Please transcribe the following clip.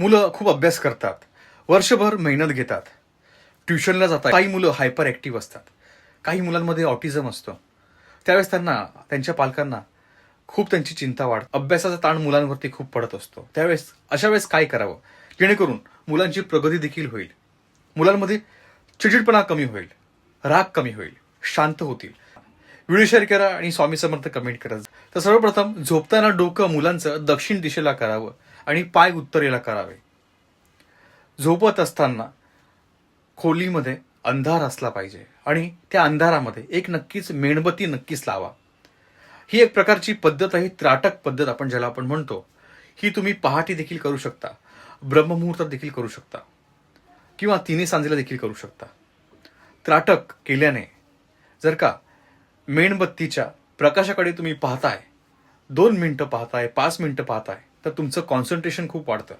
मुलं खूप अभ्यास करतात. वर्षभर मेहनत घेतात. ट्युशनला जातात. काही मुलं हायपर ॲक्टिव्ह असतात. काही मुलांमध्ये ऑटिझम असतं. त्यावेळेस त्यांना त्यांच्या पालकांना खूप त्यांची चिंता वाढ अभ्यासाचा ताण मुलांवरती खूप पडत असतो. त्यावेळेस अशा वेळेस काय करावं? जेणेकरून मुलांची प्रगती देखील होईल. मुलांमध्ये चिडचिडपणा कमी होईल. राग कमी होईल. शांत होतील. व्हिडिओ शेअर करा आणि स्वामी समर्थ कमेंट करा तर सर्वप्रथम झोपताना डोकं मुलांचं दक्षिण दिशेला करावं आणि पाय उत्तरेला करावे. झोपत असताना खोलीमध्ये अंधार असला पाहिजे आणि त्या अंधारामध्ये एक नक्कीच मेणबत्ती नक्कीच लावा. ही एक प्रकारची पद्धत आहे त्राटक पद्धत आपण ज्याला आपण म्हणतो. ही तुम्ही पहाटे देखील करू शकता ब्रह्ममुहूर्तात देखील करू शकता किंवा तिन्ही सांजेला देखील करू शकता. त्राटक केल्याने जर का मेणबत्तीच्या प्रकाशाकडे तुम्ही पाहताय दोन मिनटं पाहताय पाच मिनटं पाहताय तर तुमचं कॉन्सन्ट्रेशन खूप वाढतं.